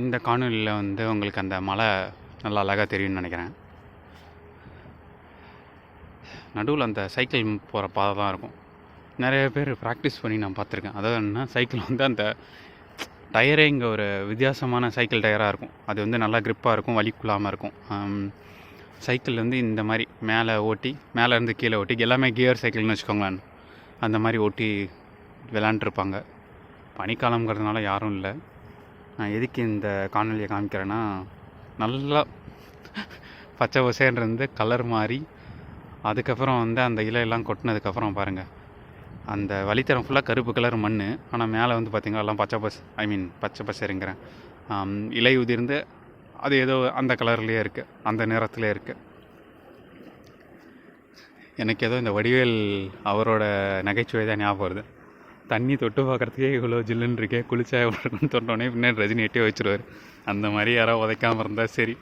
இந்த காணொலியில் வந்து உங்களுக்கு அந்த மலை நல்லா அழகாக தெரியும்னு நினைக்கிறேன். நடுவில் அந்த சைக்கிள் போகிற பாதை தான் இருக்கும். நிறைய பேர் ப்ராக்டிஸ் பண்ணி நான் பார்த்துருக்கேன். அதாவது என்ன சைக்கிள் வந்து அந்த டயரே இங்கே ஒரு வித்தியாசமான சைக்கிள் டயராக இருக்கும். அது வந்து நல்லா க்ரிப்பாக இருக்கும் வலிக்குள்ளாமல் இருக்கும். சைக்கிள் வந்து இந்த மாதிரி மேலே ஓட்டி மேலேருந்து கீழே ஓட்டி எல்லாமே கியர் சைக்கிள்னு வச்சுக்கோங்களேன். அந்த மாதிரி ஓட்டி விளாண்டுருப்பாங்க பனிக்காலங்கிறதுனால யாரும் இல்லை. நான் எதுக்கு இந்த காணொலியை காமிக்கிறேன்னா நல்லா பச்சை பசேன்றது கலர் மாறி அதுக்கப்புறம் வந்து அந்த இலையெல்லாம் கொட்டினதுக்கப்புறம் பாருங்கள் அந்த வழித்தரம் ஃபுல்லாக கருப்பு கலர் மண் ஆனால் மேலே வந்து பார்த்திங்கன்னா எல்லாம் பச்சை பஸ் ஐ மீன் பச்சை பசேருங்கிறேன். இலை உதிர்ந்து அது ஏதோ அந்த கலர்லேயே இருக்குது அந்த நிறத்துலேயே இருக்குது எனக்கு ஏதோ இந்த வடிவேல் அவரோட நகைச்சுவை தான் ஞாபகம் வருது. தண்ணி தொட்டு பார்க்குறதுக்கே இவ்வளோ ஜில்லுன்னு இருக்கே. குளிச்சா எவ்வளோ இருக்குன்னு தொட்டோடனே பின்னாடி ரஜினி எட்டி வச்சுருவார். அந்த மாதிரி யாரோ உதைக்காமல் இருந்தால் சரி.